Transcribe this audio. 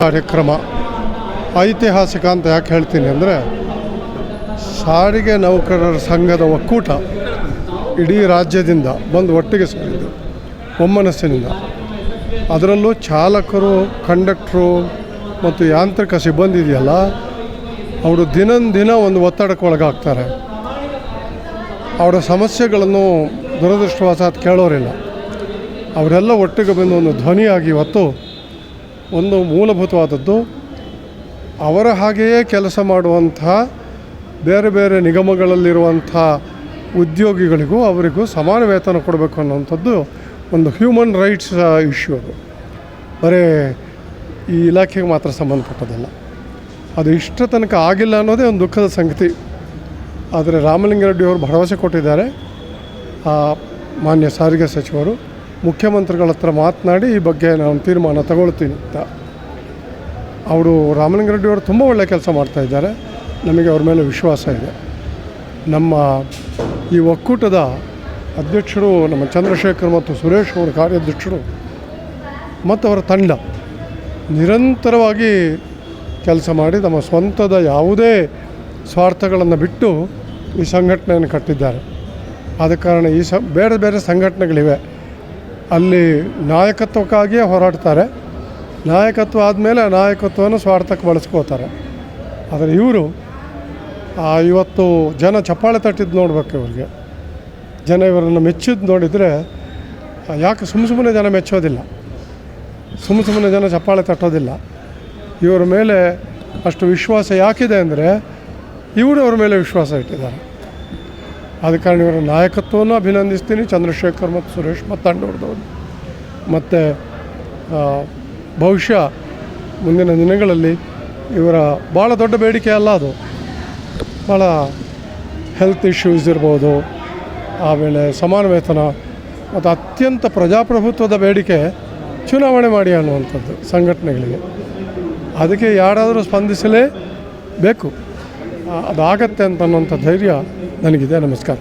ಕಾರ್ಯಕ್ರಮ ಐತಿಹಾಸಿಕ ಅಂತ ಯಾಕೆ ಹೇಳ್ತೀನಿ ಅಂದರೆ ಸಾರಿಗೆ ನೌಕರರ ಸಂಘದ ಒಕ್ಕೂಟ ಇಡೀ ರಾಜ್ಯದಿಂದ ಬಂದು ಒಟ್ಟಿಗೆ ಸೇರಿದ್ದು ಒಮ್ಮನಸ್ಸಿನಿಂದ. ಅದರಲ್ಲೂ ಚಾಲಕರು ಕಂಡಕ್ಟ್ರು ಮತ್ತು ಯಾಂತ್ರಿಕ ಸಿಬ್ಬಂದಿ ಇದೆಯಲ್ಲ, ಅವರು ದಿನಂದಿನ ಒಂದು ಒತ್ತಡಕ್ಕೆ ಒಳಗಾಗ್ತಾರೆ. ಅವರ ಸಮಸ್ಯೆಗಳನ್ನು ದುರದೃಷ್ಟವಶಾತ್ ಕೇಳೋರಿಲ್ಲ. ಅವರೆಲ್ಲ ಒಟ್ಟಿಗೆ ಬಂದು ಒಂದು ಧ್ವನಿಯಾಗಿ ಇವತ್ತು ಒಂದು ಮೂಲಭೂತವಾದದ್ದು ಅವರ ಹಾಗೆಯೇ ಕೆಲಸ ಮಾಡುವಂಥ ಬೇರೆ ಬೇರೆ ನಿಗಮಗಳಲ್ಲಿರುವಂಥ ಉದ್ಯೋಗಿಗಳಿಗೂ ಅವರಿಗೂ ಸಮಾನ ವೇತನ ಕೊಡಬೇಕು ಅನ್ನೋವಂಥದ್ದು ಒಂದು ಹ್ಯೂಮನ್ ರೈಟ್ಸ್ ಇಶ್ಯೂ ಅದು. ಬರೀ ಈ ಇಲಾಖೆಗೆ ಮಾತ್ರ ಸಂಬಂಧಪಟ್ಟದಲ್ಲ ಅದು ಇಷ್ಟ ತನಕ ಆಗಿಲ್ಲ ಅನ್ನೋದೇ ಒಂದು ದುಃಖದ ಸಂಗತಿ. ಆದರೆ ರಾಮಲಿಂಗಾರೆಡ್ಡಿ ಅವರು ಭರವಸೆ ಕೊಟ್ಟಿದ್ದಾರೆ. ಆ, ಮಾನ್ಯ ಸಾರಿಗೆ ಸಚಿವರು ಮುಖ್ಯಮಂತ್ರಿಗಳ ಹತ್ರ ಮಾತನಾಡಿ ಈ ಬಗ್ಗೆ ನಾನು ತೀರ್ಮಾನ ತಗೊಳ್ತೀನಿ ಅಂತ. ಅವರು ರಾಮಲಿಂಗಾರೆಡ್ಡಿ ಅವರು ತುಂಬ ಒಳ್ಳೆಯ ಕೆಲಸ ಮಾಡ್ತಾಯಿದ್ದಾರೆ ನಮಗೆ ಅವ್ರ ಮೇಲೆ ವಿಶ್ವಾಸ ಇದೆ. ನಮ್ಮ ಈ ಒಕ್ಕೂಟದ ಅಧ್ಯಕ್ಷರು ನಮ್ಮ ಚಂದ್ರಶೇಖರ್ ಮತ್ತು ಸುರೇಶ್ ಅವರ ಕಾರ್ಯಾಧ್ಯಕ್ಷರು ಮತ್ತು ಅವರ ತಂಡ ನಿರಂತರವಾಗಿ ಕೆಲಸ ಮಾಡಿ ತಮ್ಮ ಸ್ವಂತದ ಯಾವುದೇ ಸ್ವಾರ್ಥಗಳನ್ನು ಬಿಟ್ಟು ಈ ಸಂಘಟನೆಯನ್ನು ಕಟ್ಟಿದ್ದಾರೆ. ಆದ ಕಾರಣ ಈ ಸ, ಬೇರೆ ಬೇರೆ ಸಂಘಟನೆಗಳಿವೆ. ಅಲ್ಲಿ ನಾಯಕತ್ವಕ್ಕಾಗಿಯೇ ಹೋರಾಡ್ತಾರೆ. ನಾಯಕತ್ವ ಆದಮೇಲೆ ಆ ನಾಯಕತ್ವವನ್ನು ಸ್ವಾರ್ಥಕ್ಕೆ ಬಳಸ್ಕೋತಾರೆ. ಆದರೆ ಇವರು ಇವತ್ತು ಜನ ಚಪ್ಪಾಳೆ ತಟ್ಟಿದ್ದು ನೋಡ್ಬೇಕು ಇವರಿಗೆ. ಜನ ಇವರನ್ನು ಮೆಚ್ಚಿದ್ದು ನೋಡಿದರೆ, ಯಾಕೆ ಸುಮ್ಮ ಸುಮ್ಮನೆ ಜನ ಮೆಚ್ಚೋದಿಲ್ಲ? ಸುಮ್ಮ ಸುಮ್ಮನೆ ಜನ ಚಪ್ಪಾಳೆ ತಟ್ಟೋದಿಲ್ಲ. ಇವರ ಮೇಲೆ ಅಷ್ಟು ವಿಶ್ವಾಸ ಯಾಕಿದೆ ಅಂದರೆ, ಇವರು ಅವ್ರ ಮೇಲೆ ವಿಶ್ವಾಸ ಇಟ್ಟಿದ್ದಾರೆ. ಆದ ಕಾರಣ ಇವರ ನಾಯಕತ್ವವನ್ನು ಅಭಿನಂದಿಸ್ತೀನಿ. ಚಂದ್ರಶೇಖರ್ ಮತ್ತು ಸುರೇಶ್ ಮತ್ತು ತಂಡವ್ರದವ್ರು ಮತ್ತು ಬಹುಶಃ ಮುಂದಿನ ದಿನಗಳಲ್ಲಿ ಇವರ ಭಾಳ ದೊಡ್ಡ ಬೇಡಿಕೆ ಅಲ್ಲ ಅದು. ಭಾಳ ಹೆಲ್ತ್ ಇಶ್ಯೂಸ್ ಇರ್ಬೋದು ಆಮೇಲೆ ಸಮಾನ ವೇತನ ಮತ್ತು ಅತ್ಯಂತ ಪ್ರಜಾಪ್ರಭುತ್ವದ ಬೇಡಿಕೆ ಚುನಾವಣೆ ಮಾಡಿ ಅನ್ನುವಂಥದ್ದು ಸಂಘಟನೆಗಳಿಗೆ. ಅದಕ್ಕೆ ಯಾರಾದರೂ ಸ್ಪಂದಿಸಲೇ ಬೇಕು ಅದಾಗತ್ತೆ ಅಂತ ಅನ್ನೋಂಥ ಧೈರ್ಯ ನನಗಿದೆ. ನಮಸ್ಕಾರ.